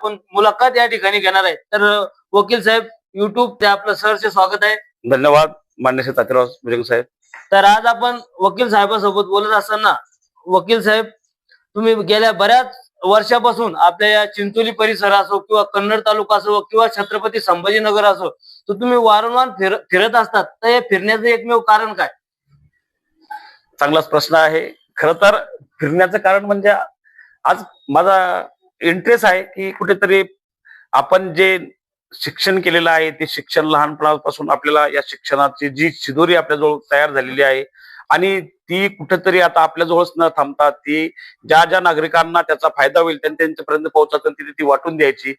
आपण मुलाखत या ठिकाणी घेणार आहे. तर वकील साहेब युट्यूब ते आपलं सहर्ष स्वागत आहे. धन्यवाद. मान्य श्री तात्याराव भुजंग साहेब. तर आज आपण वकील साहेबासोबत बोलत असताना वकील साहेब तुम्ही गेल्या बऱ्याच वर्षापासून आपल्या या चिंचोली परिसर असो किंवा कन्नड तालुका असो किंवा छत्रपती संभाजीनगर असो तर तुम्ही वारंवार फिर फिरत असतात. तर या फिरण्याचं एकमेव कारण काय? चांगलाच प्रश्न आहे. खर तर फिरण्याचं कारण म्हणजे आज माझा इंटरेस्ट आहे की कुठेतरी आपण जे शिक्षण केलेलं आहे ते शिक्षण लहानपणापासून आपल्याला या शिक्षणाची जी शिदोरी आपल्याजवळ तयार झालेली आहे आणि ती कुठेतरी आता आपल्याजवळच न थांबता ती ज्या ज्या नागरिकांना त्याचा फायदा होईल त्यांनी त्यांच्यापर्यंत पोहोचतात ती ती वाटून द्यायची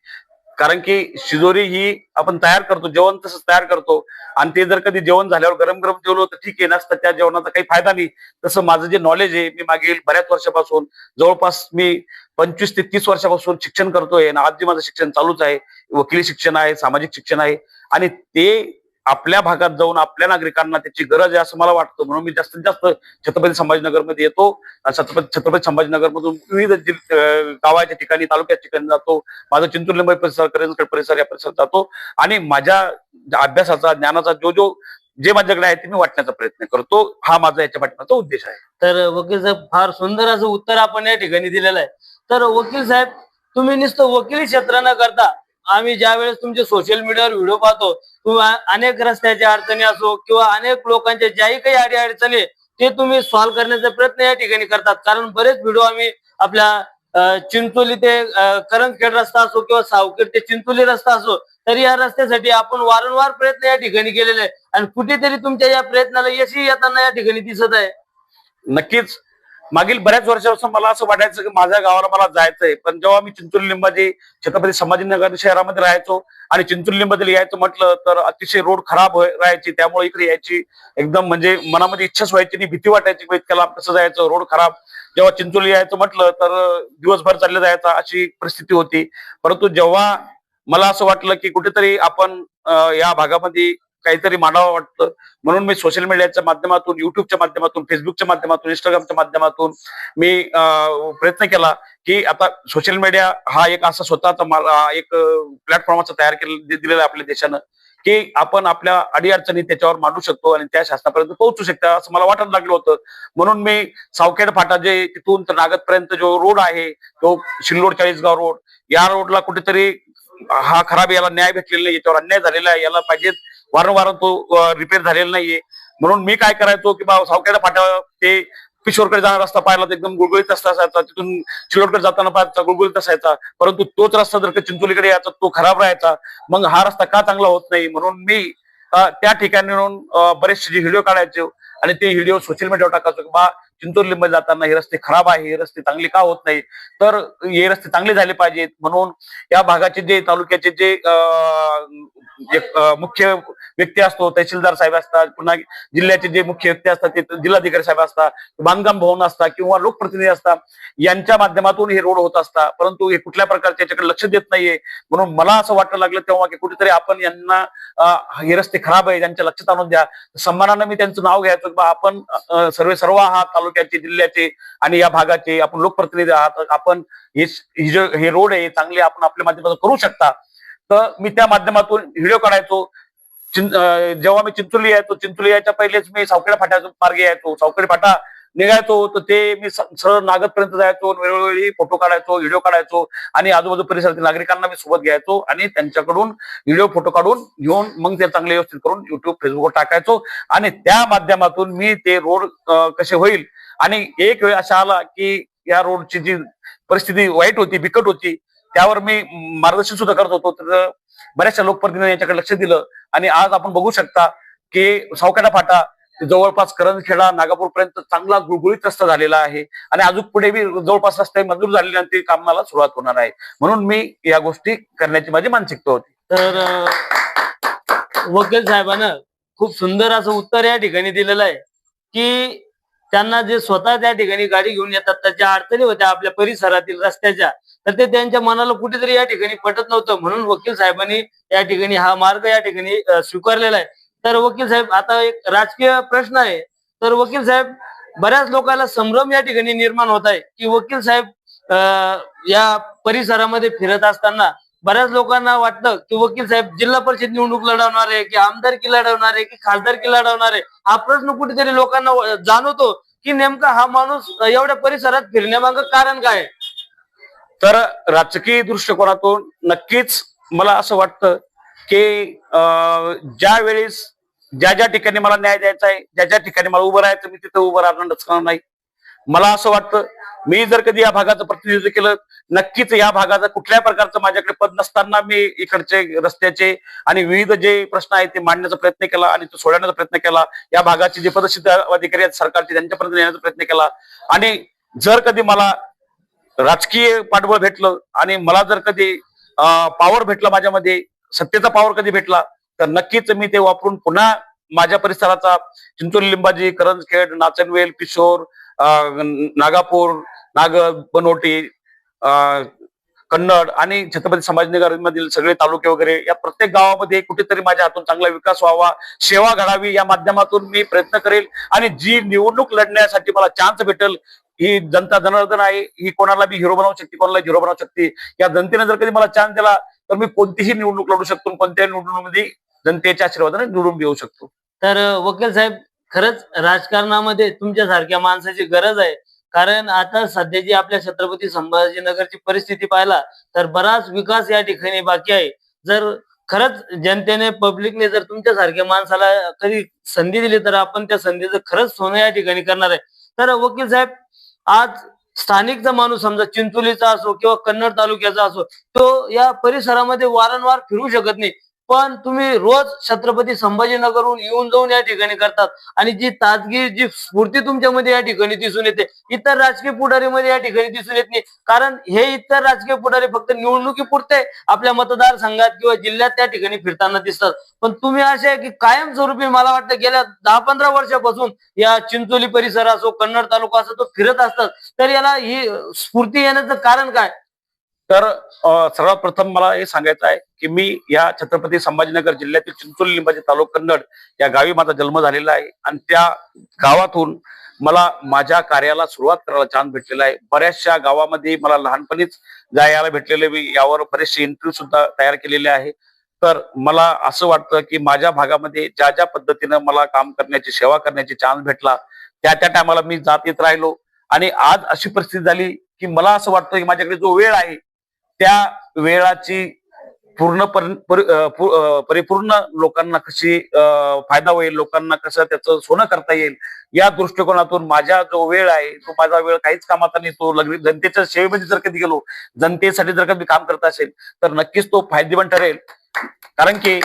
कारण की शिजोरी ही आपण तयार करतो जेवण तसंच तयार करतो. आणि ते जर कधी जेवण झाल्यावर गरम गरम जेवलो तर ठीक आहे नसतं त्या जेवणाचा काही फायदा नाही. तसं माझं जे नॉलेज आहे मी मागील बऱ्याच वर्षापासून जवळपास मी पंचवीस ते तीस वर्षापासून शिक्षण करतोय आणि आज जे माझं शिक्षण चालूच आहे वकिली शिक्षण आहे सामाजिक शिक्षण आहे. आणि ते आपल्या भागात जाऊन आपल्या नागरिकांना त्याची गरज आहे असं मला वाटतं. म्हणून मी जास्तीत जास्त छत्रपती संभाजीनगरमध्ये येतो. छत्रपती छत्रपती संभाजीनगरमधून विविध गावाच्या ठिकाणी तालुक्याच्या ठिकाणी जातो. माझा चिंतूर लिंबाई परिसर करंजगड परिसर या परिसरात जातो. आणि माझ्या अभ्यासाचा ज्ञानाचा जो जो जे माझ्याकडे आहे ते मी वाटण्याचा प्रयत्न करतो. हा माझा याच्या पाठीमागचा उद्देश आहे. तर वकील साहेब फार सुंदर असं उत्तर आपण या ठिकाणी दिलेलं आहे. तर वकील साहेब तुम्ही नुसतं वकिली क्षेत्र न करता आम्ही ज्या वेळेस तुमचे सोशल मीडियावर व्हिडिओ पाहतो किंवा अनेक रस्त्याच्या अडचणी असो किंवा अनेक लोकांच्या ज्याही काही अडी अडचणी ते तुम्ही सॉल्व्ह करण्याचा प्रयत्न या ठिकाणी करतात. कारण बरेच व्हिडिओ आम्ही आपल्या चिंचोली ते करंजखेड रस्ता असो किंवा सावखेड ते चिंचोली रस्ता असो तरी या रस्त्यासाठी आपण वारंवार प्रयत्न या ठिकाणी केलेले आहे आणि कुठेतरी तुमच्या या प्रयत्नाला यशही येताना या ठिकाणी दिसत आहे. नक्कीच. मागील बऱ्याच वर्षापासून मला असं वाटायचं की माझ्या गावाला मला जायचंय. पण जेव्हा मी चिंचोली लिंबाजी छत्रपती संभाजीनगर शहरामध्ये राहायचो आणि चिंचोली लिंबामध्ये यायचं म्हटलं तर अतिशय रोड खराब राहायची. त्यामुळे इकडे यायची एकदम म्हणजे मनामध्ये इच्छाच व्हायची आणि भीती वाटायची की इतक्याला कसं जायचं? रोड खराब. जेव्हा चिंचोली यायचं म्हटलं तर दिवसभर चालले जायचं अशी परिस्थिती होती. परंतु जेव्हा मला असं वाटलं की कुठेतरी आपण या भागामध्ये काहीतरी मांडावं वाटतं. म्हणून मी सोशल मीडियाच्या माध्यमातून युट्यूबच्या माध्यमातून फेसबुकच्या माध्यमातून इंस्टाग्रामच्या माध्यमातून मी अं, प्रयत्न केला की आता सोशल मीडिया हा एक असा स्वतःचा एक प्लॅटफॉर्म असा तयार केलेला दिलेला आपल्या देशानं की आपण आपल्या अडीअडचणी त्याच्यावर मांडू शकतो आणि त्या शासनापर्यंत पोहोचू शकतो. असं मला वाटायला लागलं होतं. म्हणून मी सावखेड फाटा जे तिथून तर नागदपर्यंत जो रोड आहे तो शिल्लोड चाळीसगाव रोड या रोडला कुठेतरी हा खराब याला न्याय भेटलेला नाही याच्यावर अन्याय झालेला आहे याला पाहिजे वारंवार तो रिपेअर झालेला नाहीये. म्हणून मी काय करायचो की बा सावखेडा फाटा ते किशोरकडे जाणारा रस्ता पाहिला तर एकदम गुळगुळीत रस्ता असायचा. तिथून चिलोडकडे जाताना पाहायचा गुळगुळीत असायचा. परंतु तोच रस्ता जर का चिंचोलीकडे यायचा तो खराब राहायचा. मग हा रस्ता का चांगला होत नाही? म्हणून मी त्या ठिकाणी बरेचसे जे व्हिडिओ काढायचे आणि ते व्हिडिओ सोशल मीडियावर टाकायचो की बा चिंचोली जाताना हे रस्ते खराब आहे हे रस्ते चांगले का होत नाही तर हे रस्ते चांगले झाले पाहिजेत. म्हणून या भागाचे जे तालुक्याचे जे मुख्य व्यक्ती असतो तहसीलदार साहेब असतात पुन्हा जिल्ह्याचे जे मुख्य व्यक्ती असतात ते जिल्हाधिकारी साहेब असतात बांधकाम भवन असतात किंवा लोकप्रतिनिधी असतात यांच्या माध्यमातून हे रोड होत असतात. परंतु हे कुठल्या प्रकारचे याच्याकडे लक्ष देत नाहीये. म्हणून मला असं वाटायला लागलं तेव्हा की कुठेतरी आपण यांना हे रस्ते खराब आहे त्यांच्या लक्षात आणून द्या. सन्मानानं मी त्यांचं नाव घ्यायचं आपण सर्वे सर्व हा तालुका तालुक्याचे जिल्ह्याचे आणि या भागाचे आपण लोकप्रतिनिधी आहात. आपण हे हे रोड आहे चांगले आपण आपल्या माध्यमातून करू शकता. तर मी त्या माध्यमातून व्हिडिओ काढायचो. जेव्हा मी चिंचोली यायचो चिंचोली यायच्या पहिलेच मी सावखेडा फाट्यातून मार्गे यायचो. सावखेडा फाटा निघायचो तर ते मी सरळ नागदपर्यंत जायचो वेळोवेळी फोटो काढायचो व्हिडिओ काढायचो आणि आजूबाजू परिसरातील नागरिकांना मी सोबत घ्यायचो आणि त्यांच्याकडून व्हिडिओ फोटो काढून घेऊन मग ते चांगले व्यवस्थित करून युट्यूब फेसबुकवर टाकायचो आणि त्या माध्यमातून मी ते रोड कसे होईल? आणि एक वेळ असा आला की या रोडची जी परिस्थिती वाईट होती बिकट होती त्यावर मी मार्गदर्शन सुद्धा करत होतो तर बऱ्याचशा लोकप्रतिनिधी याच्याकडे लक्ष दिलं आणि आज आपण बघू शकता की सावखेडा फाटा जवळपास करंजखेडा नागापूर पर्यंत चांगला गुळगुळीत रस्ता झालेला आहे. आणि अजून पुढे बी जवळपास रस्ते मंजूर झालेल्यानंतर आणि ते कामाला सुरुवात होणार आहे. म्हणून मी या गोष्टी करण्याची माझी मानसिकता होती. तर वकील साहेबानं खूप सुंदर असं उत्तर या ठिकाणी दिलेलं आहे की त्यांना जे स्वतः त्या ठिकाणी गाडी घेऊन येतात त्याच्या अडचणी होत्या आपल्या परिसरातील रस्त्याच्या तर ते त्यांच्या मनाला कुठेतरी या ठिकाणी पटत नव्हतं. म्हणून वकील साहेबांनी या ठिकाणी हा मार्ग या ठिकाणी स्वीकारलेला आहे. तर वकील साहेब आता एक राजकीय प्रश्न आहे. तर वकील साहेब बऱ्याच लोकांना संभ्रम या ठिकाणी निर्माण होत आहे की वकील साहेब या परिसरामध्ये फिरत असताना बऱ्याच लोकांना वाटतं की वकील साहेब जिल्हा परिषद निवडणूक लढवणार आहे की आमदारकी लढवणार आहे की खासदारकी लढवणार आहे. हा प्रश्न कुठेतरी लोकांना जाणवतो की नेमका हा माणूस एवढ्या परिसरात फिरण्यामागं कारण काय तर राजकीय दृष्टिकोनातून नक्कीच मला असं वाटतं की ज्या वेळेस ज्या ज्या ठिकाणी मला न्याय द्यायचा आहे ज्या ज्या ठिकाणी मला उभं राहायचं मी तिथं उभं राहणार करणार नाही. मला असं वाटतं मी जर कधी या भागाचं प्रतिनिधित्व केलं नक्कीच या भागाचं कुठल्याही प्रकारचं माझ्याकडे पद नसताना मी इकडचे रस्त्याचे आणि विविध जे प्रश्न आहेत ते मांडण्याचा प्रयत्न केला आणि तो सोडवण्याचा प्रयत्न केला या भागाचे जे पदसिद्ध अधिकारी आहेत सरकारचे त्यांच्यापर्यंत नेण्याचा प्रयत्न केला. आणि जर कधी मला राजकीय पाठबळ भेटलं आणि मला जर कधी पॉवर भेटलं माझ्यामध्ये सत्तेचा पॉवर कधी भेटला? तर नक्कीच मी ते वापरून पुन्हा माझ्या परिसराचा चिंचोली लिंबाजी करंजखेड नाचनवेल किशोर नागापूर नाग बनोटी कन्नड आणि छत्रपती संभाजीनगर मधील सगळे तालुके वगैरे या प्रत्येक गावामध्ये कुठेतरी माझ्या हातून चांगला विकास व्हावा सेवा घडावी या माध्यमातून मी प्रयत्न करेल आणि जी निवडणूक लढण्यासाठी मला चान्स भेटेल ही जनता जनार्दन आहे ही कोणाला मी हिरो बनवू शकते कोणाला हिरो बनवू शकते या जनतेने जर कधी मला चान्स दिला तर मी कोणतीही निवडणूक लढू शकतो कोणत्याही निवडणुकीमध्ये जनतेच्या आशीर्वादाने निवडून देऊ शकतो. तर वकील साहेब खरंच राजकारणामध्ये तुमच्यासारख्या माणसाची गरज आहे. कारण आता सध्याची आपल्या छत्रपती संभाजीनगरची परिस्थिती पाहिला तर बराच विकास या ठिकाणी बाकी आहे. जर खरंच जनतेने पब्लिकने जर तुमच्यासारख्या माणसाला कधी संधी दिली तर आपण त्या संधीचं खरंच सोनं या ठिकाणी करणार आहे. तर वकील साहेब आज स्थानिकचा माणूस समजा चिंचोलीचा असो किंवा कन्नड तालुक्याचा असो तो या परिसरामध्ये वारंवार फिरू शकत नाही. पण तुम्ही रोज छत्रपती संभाजीनगरहून येऊन जाऊन या ठिकाणी करतात. आणि जी ताजगी जी स्फूर्ती तुमच्यामध्ये या ठिकाणी दिसून येते इतर राजकीय पुढारीमध्ये या ठिकाणी दिसून येत नाही. कारण हे इतर राजकीय पुढारी फक्त निवडणुकीपुरते आपल्या मतदारसंघात किंवा जिल्ह्यात त्या ठिकाणी फिरताना दिसतात. पण तुम्ही असे आहे की कायमस्वरूपी मला वाटतं गेल्या दहा पंधरा वर्षापासून या चिंचोली परिसर असो कन्नड तालुका असो तो फिरत असतात. तर याला ही स्फूर्ती येण्याचं कारण काय? तर सर्वात प्रथम मला हे सांगायचं आहे की मी या छत्रपती संभाजीनगर जिल्ह्यातील चिंचोली लिंबाजी तालुका कन्नड या गावी माझा जन्म झालेला आहे. आणि त्या गावातून मला माझ्या कार्याला सुरुवात करायला चान्स भेटलेला आहे. बऱ्याचशा गावामध्ये मला लहानपणीच जायला भेटलेले मी यावर बरेचसे इंटरव्ह्यू सुद्धा तयार केलेले आहे. तर मला असं वाटतं की माझ्या भागामध्ये ज्या ज्या पद्धतीनं मला काम करण्याची सेवा करण्याची चान्स भेटला त्या त्या टायमाला मी जात येत राहिलो. आणि आज अशी परिस्थिती झाली की मला असं वाटतं की माझ्याकडे जो वेळ आहे त्या वेळाची पूर्ण परिपूर्ण लोकांना कशी फायदा होईल लोकांना कसं त्याचं सोनं करता येईल या दृष्टिकोनातून माझा जो वेळ आहे तो माझा वेळ काहीच कामाचा नाही तो लग्न जनतेच्या सेवेमध्ये जर कधी गेलो जनतेसाठी जर कधी काम करत असेल तर नक्कीच तो फायदेमंद ठरेल. कारण की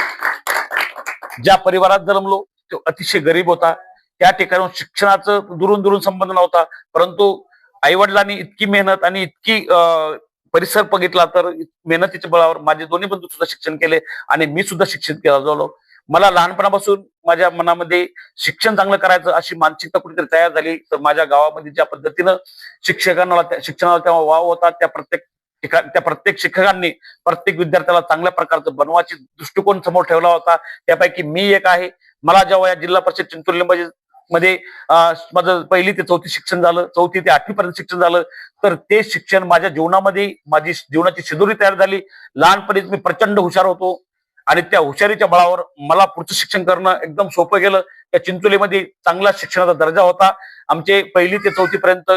ज्या परिवारात जन्मलो तो अतिशय गरीब होता. त्या ठिकाणी शिक्षणाचं दुरून दुरून संबंध नव्हता. परंतु आई वडिलांनी इतकी मेहनत आणि इतकी अं, परिसर बघितला तर मेहनतीच्या बळावर माझे दोन्ही बंधू सुद्धा शिक्षण केले आणि मी सुद्धा शिक्षित केला झालो मला लहानपणापासून माझ्या मनामध्ये शिक्षण चांगलं करायचं अशी मानसिकता कुठेतरी तयार झाली. तर माझ्या गावामध्ये ज्या पद्धतीनं शिक्षकांना त्या- शिक्षणाला तेव्हा वाव होता त्या प्रत्येक ठिकाण त्या प्रत्येक शिक्षकांनी प्रत्येक विद्यार्थ्याला चांगल्या प्रकारचं बनवायची दृष्टिकोन समोर ठेवला होता. त्यापैकी मी एक आहे. मला जेव्हा या जिल्हा परिषद चिंचोली मध्ये माझं पहिली ते चौथी शिक्षण झालं चौथी ते आठवी पर्यंत शिक्षण झालं. तर ते शिक्षण माझ्या जीवनामध्ये माझी जीवनाची शिदोरी तयार झाली. लहानपणीच मी प्रचंड हुशार होतो. आणि त्या हुशारीच्या बळावर मला पुढचं शिक्षण करणं एकदम सोपं गेलं. त्या चिंचोलीमध्ये चांगला शिक्षणाचा दर्जा होता. आमचे पहिली ते चौथी पर्यंत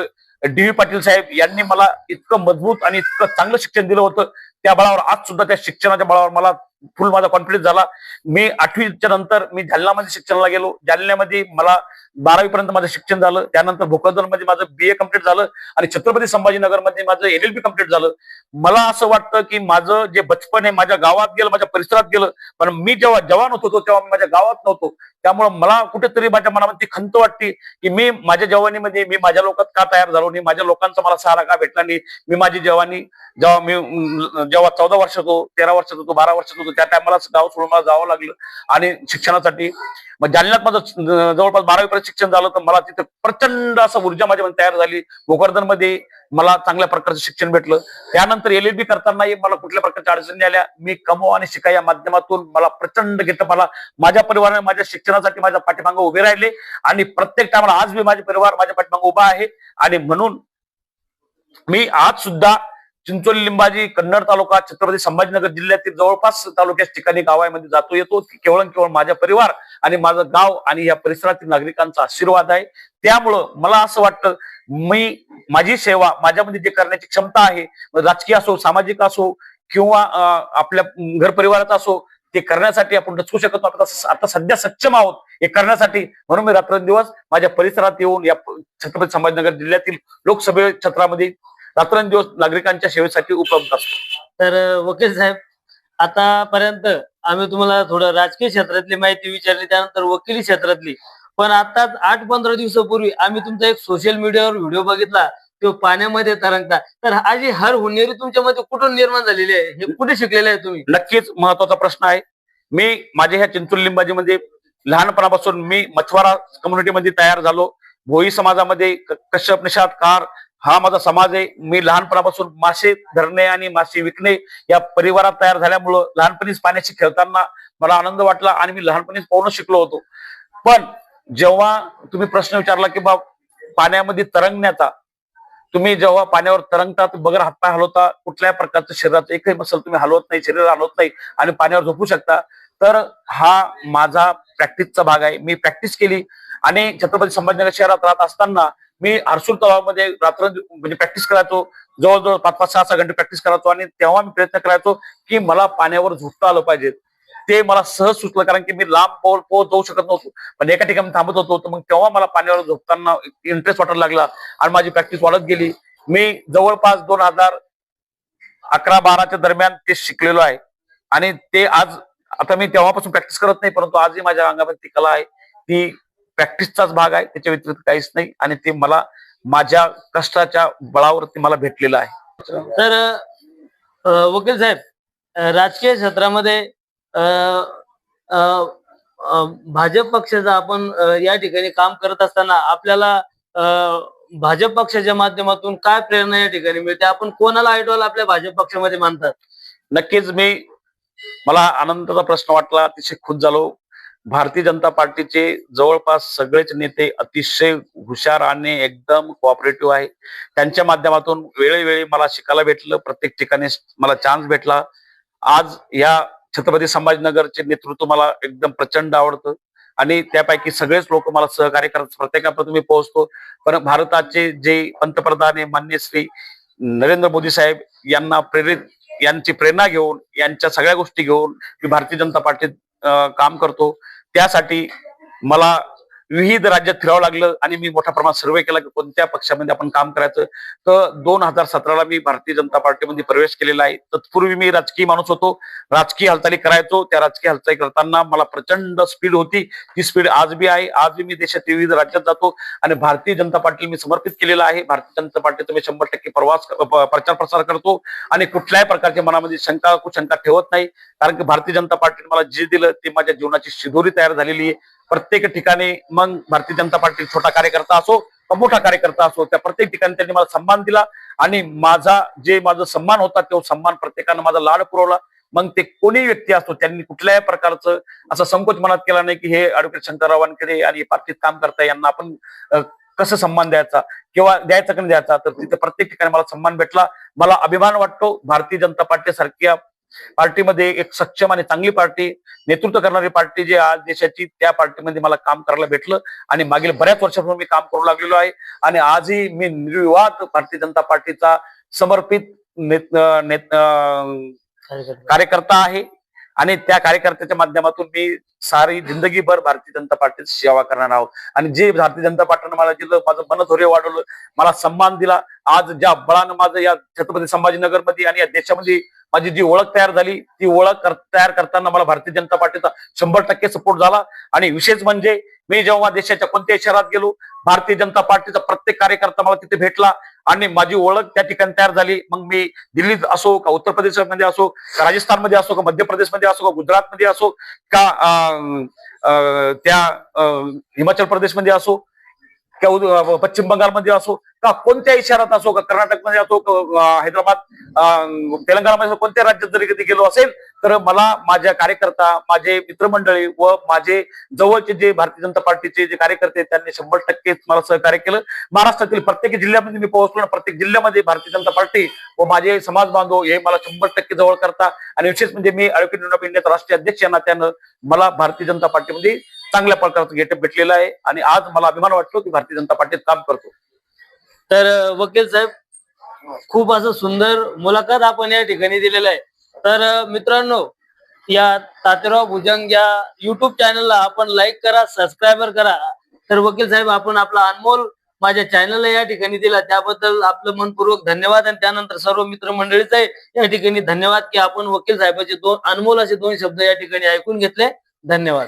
डी व्ही पाटील साहेब यांनी मला इतकं मजबूत आणि इतकं चांगलं शिक्षण दिलं होतं. त्या बळावर आज सुद्धा त्या शिक्षणाच्या बळावर मला फुल माझा कॉन्फिडन्स झाला. मी आठवीच्या नंतर मी जालन्यामध्ये शिक्षणाला गेलो. जालन्यामध्ये मला बारावी पर्यंत माझं शिक्षण झालं. त्यानंतर भोकरदनमध्ये माझं बी ए कंप्लीट झालं आणि छत्रपती संभाजीनगरमध्ये माझं एल एल बी कंप्लीट झालं. मला असं वाटतं की माझं जे बचपन आहे माझ्या गावात गेलं माझ्या परिसरात गेलं पण मी जेव्हा जवान होत होतो तेव्हा मी माझ्या गावात नव्हतो. त्यामुळे मला कुठेतरी माझ्या मनामध्ये खंत वाटते की मी माझ्या जवानीमध्ये मी माझ्या लोकात का तयार झालो नाही? माझ्या लोकांचा मला सहारा का भेटला नाही? मी माझी जवानी जेव्हा मी जेव्हा चौदा वर्ष होतो तेरा वर्षात होतो बारा वर्षात होतो त्या टायमाला गाव सोडून मला जावं लागलं. आणि शिक्षणासाठी मग जालन्यात माझं जवळपास बारावी पर्यंत शिक्षण झालं तर मला तिथे प्रचंड असं ऊर्जा माझ्यामध्ये तयार झाली. भोकरदनमध्ये मला चांगल्या प्रकारचं शिक्षण भेटलं. त्यानंतर एल एल बी करतानाही मला कुठल्या प्रकारच्या अडचणी आल्या मी कमव आणि शिका या माध्यमातून मला प्रचंड घेतलं मला माझ्या परिवाराने माझ्या शिक्षणासाठी माझ्या पाठीमागं उभे राहिले आणि प्रत्येक टायमाला आज मी माझे परिवार माझ्या पाठीमागं उभा आहे. आणि म्हणून मी आज सुद्धा चिंचोली लिंबाजी कन्नड तालुका छत्रपती संभाजीनगर जिल्ह्यातील जवळपास तालुक्याच्या ठिकाणी गावामध्ये जातो येतो. केवळ केवळ माझ्या परिवार आणि माझं गाव आणि या परिसरातील नागरिकांचा आशीर्वाद आहे. त्यामुळं मला असं वाटतं मी माझी सेवा माझ्यामध्ये जे करण्याची क्षमता आहे राजकीय असो सामाजिक असो किंवा आपल्या घर परिवारात असो ते करण्यासाठी आपण रचू शकतो आता आता सध्या सक्षम आहोत हे करण्यासाठी. म्हणून मी रात्रंदिवस माझ्या परिसरात येऊन या छत्रपती संभाजीनगर जिल्ह्यातील लोकसभे क्षेत्रामध्ये रात्रंदिवस नागरिकांच्या सेवेसाठी उपलब्ध असतो. तर वकील साहेब आतापर्यंत आम्ही तुम्हाला थोडं राजकीय क्षेत्रातली माहिती विचारली त्यानंतर वकिली क्षेत्रातली. पण आताच आठ पंधरा दिवसापूर्वी आम्ही तुमचा एक सोशल मीडियावर व्हिडिओ बघितला तो पाण्यामध्ये तरंगता. तर हा जी हर हुनेरी तुमच्यामध्ये कुठून निर्माण झालेली आहे? हे कुठे शिकलेले आहे तुम्ही? नक्कीच महत्त्वाचा प्रश्न आहे. मी माझ्या ह्या चिंचोली लिंबाजीमध्ये लहानपणापासून मी मछवारा कम्युनिटीमध्ये तयार झालो. भोई समाजामध्ये कश्यप निषाद कार हा माझा समाज आहे. मी लहानपणापासून मासे धरणे आणि मासे विकणे या परिवारात तयार झाल्यामुळं लहानपणीच पाण्याशी खेळताना मला आनंद वाटला आणि मी लहानपणीच पोहणं शिकलो होतो. पण जेव्हा तुम्ही प्रश्न विचारला की बा पाण्यामध्ये तरंगण्याचा तुम्ही जेव्हा पाण्यावर तरंगता तुम्ही बगर हातपाय हलवता कुठल्याही प्रकारचं शरीरात एकही मसल तुम्ही हलवत नाही शरीर हलवत नाही आणि पाण्यावर झोपू शकता तर हा माझा प्रॅक्टिसचा भाग आहे. मी प्रॅक्टिस केली आणि छत्रपती संभाजीनगर शहरात राहत असताना मी हरसूल तलावामध्ये रात्र म्हणजे प्रॅक्टिस करायचो. जवळजवळ पाच पाच सहा सहा घंटे प्रॅक्टिस करायचो आणि तेव्हा मी प्रयत्न करायचो की मला पाण्यावर झोपता आलं पाहिजे. ते मला सहज सुचलं कारण की मी लांब पोहोच पोहोच जाऊ शकत नव्हतो. पण एका ठिकाणी थांबत होतो तर मग तेव्हा मला पाण्यावर झोपताना इंटरेस्ट वाटायला लागला आणि माझी प्रॅक्टिस वाढत गेली. मी जवळपास दोन हजार अकरा बाराच्या दरम्यान ते शिकलेलो आहे. आणि ते आज आता मी तेव्हापासून प्रॅक्टिस करत नाही परंतु आजही माझ्या अंगामध्ये ती कला आहे. ती प्रॅक्टिसचाच भाग आहे त्याच्या व्यतिरिक्त काहीच नाही. आणि ते मला माझ्या कष्टाच्या बळावरती मला भेटलेलं आहे. तर वकील साहेब राजकीय क्षेत्रामध्ये भाजप पक्षाचं आपण या ठिकाणी काम करत असताना आपल्याला भाजप पक्षाच्या माध्यमातून काय प्रेरणा या ठिकाणी मिळते? आपण कोणाला आयडॉल आपल्या भाजप पक्षामध्ये मानतात? नक्कीच मी मला आनंदाचा प्रश्न वाटला अतिशय खुश झालो. भारतीय जनता पार्टीचे जवळपास सगळेच नेते अतिशय हुशार आणि एकदम कोऑपरेटिव्ह आहे. त्यांच्या माध्यमातून वेळोवेळी मला शिकायला भेटलं प्रत्येक ठिकाणी मला चान्स भेटला. आज या छत्रपती संभाजीनगरचे नेतृत्व मला एकदम प्रचंड आवडतं आणि त्यापैकी सगळेच लोक मला सहकार्य करतात. प्रत्येकापर्यंत मी पोहोचतो. पण भारताचे जे पंतप्रधान आहे मान्य श्री नरेंद्र मोदी साहेब यांना प्रेरित यांची प्रेरणा घेऊन यांच्या सगळ्या गोष्टी घेऊन मी भारतीय जनता पार्टीत काम करतो. त्यासाठी मला विविध राज्यात फिरावं लागलं आणि मी मोठ्या प्रमाणात सर्वे केला की कोणत्या पक्षामध्ये आपण काम करायचं. तर दोन हजार सतराला मी भारतीय जनता पार्टीमध्ये प्रवेश केलेला आहे. तत्पूर्वी मी राजकीय माणूस होतो. राजकीय हालचाली करायचो. त्या राजकीय हालचाली करताना मला प्रचंड स्पीड होती. ती स्पीड आज बी आहे. आज मी देशात विविध राज्यात जातो आणि भारतीय जनता पार्टीला मी समर्पित केलेला आहे. भारतीय जनता पार्टीचा मी शंभर टक्के प्रवास प्रचार प्रसार करतो आणि कुठल्याही प्रकारच्या मनामध्ये शंका कुशंका ठेवत नाही. कारण की भारतीय जनता पार्टीने मला जे दिलं ते माझ्या जीवनाची शिदोरी तयार झालेली आहे. प्रत्येक ठिकाणी मग भारतीय जनता पार्टी छोटा कार्यकर्ता असो का मोठा कार्यकर्ता असो त्या प्रत्येक ठिकाणी त्यांनी मला सन्मान दिला आणि माझा जे माझा सन्मान होता तो सन्मान प्रत्येकानं माझा लाड पुरवला. मग ते कोणी व्यक्ती असतो त्यांनी कुठल्याही प्रकारचं असा संकोच मनात केला नाही की हे अॅडव्होकेट शंकररावांकडे आणि पार्टीत काम करताय यांना आपण कसं सन्मान द्यायचा किंवा द्यायचा की नाही द्यायचा? तर तिथे प्रत्येक ठिकाणी मला सन्मान भेटला. मला अभिमान वाटतो. भारतीय जनता पार्टी सारख्या पार्टीमध्ये एक सक्षम आणि चांगली पार्टी नेतृत्व करणारी पार्टी जी आज देशाची त्या पार्टीमध्ये मला काम करायला भेटलं आणि मागील बऱ्याच वर्षापासून मी काम करू लागलेलो आहे. आणि आजही मी निर्विवाद भारतीय जनता पार्टीचा समर्पित कार्यकर्ता आहे. आणि त्या कार्यकर्त्याच्या माध्यमातून मी सारी जिंदगीभर भारतीय जनता पार्टीची सेवा करणार आहोत. आणि जे भारतीय जनता पार्टीनं मला दिलं माझं मनधोर्य वाढवलं मला सन्मान दिला आज ज्या बळानं माझं या छत्रपती संभाजीनगरमध्ये आणि या देशामध्ये माझी जी ओळख तयार झाली ती ओळख तयार करताना मला भारतीय जनता पार्टीचा शंभर टक्के सपोर्ट झाला. आणि विशेष म्हणजे मी जेव्हा देशाच्या कोणत्याही शहरात गेलो भारतीय जनता पार्टीचा प्रत्येक कार्यकर्ता मला तिथे भेटला. आणि माझी ओळख त्या ठिकाणी तयार झाली. मग मी दिल्लीत असो का उत्तर प्रदेशमध्ये असो का राजस्थानमध्ये असो का मध्य प्रदेशमध्ये असो का गुजरातमध्ये असो का त्या हिमाचल प्रदेशमध्ये असो किंवा पश्चिम बंगालमध्ये असो का कोणत्याही शहरात असो का कर्नाटकमध्ये असो हैदराबाद तेलंगणामध्ये कोणत्या राज्यात जरी कधी गेलो असेल तर मला माझ्या कार्यकर्ता माझे मित्रमंडळी व माझे जवळचे जे भारतीय जनता पार्टीचे जे कार्यकर्ते त्यांनी शंभर टक्के मला सहकार्य केलं. महाराष्ट्रातील प्रत्येक जिल्ह्यामध्ये मी पोहोचलो आणि प्रत्येक जिल्ह्यामध्ये भारतीय जनता पार्टी व माझे समाज बांधव हे मला शंभर टक्के जवळ करता. आणि विशेष म्हणजे मी ॲडव्होकेट ऑफ इंडियाचा राष्ट्रीय अध्यक्ष या नात्यानं मला भारतीय जनता पार्टीमध्ये चांगल्या प्रकारचं गेटअप भेटलेलं आहे. आणि आज मला अभिमान वाटतो की भारतीय जनता पार्टीत काम करतो. तर वकील साहेब खूप असं सुंदर मुलाखत आपण या ठिकाणी दिलेलं आहे. तर मित्रांनो या तातेराव भुजंग या युट्यूब चॅनलला आपण लाईक करा सबस्क्राईबर करा. तर वकील साहेब आपण आपला अनमोल माझ्या चॅनलला या ठिकाणी दिला. त्याबद्दल आपलं मनपूर्वक धन्यवाद. आणि त्यानंतर सर्व मित्रमंडळीचाही या ठिकाणी धन्यवाद की आपण वकील साहेबाचे दोन अनमोल असे दोन शब्द या ठिकाणी ऐकून घेतले. धन्यवाद.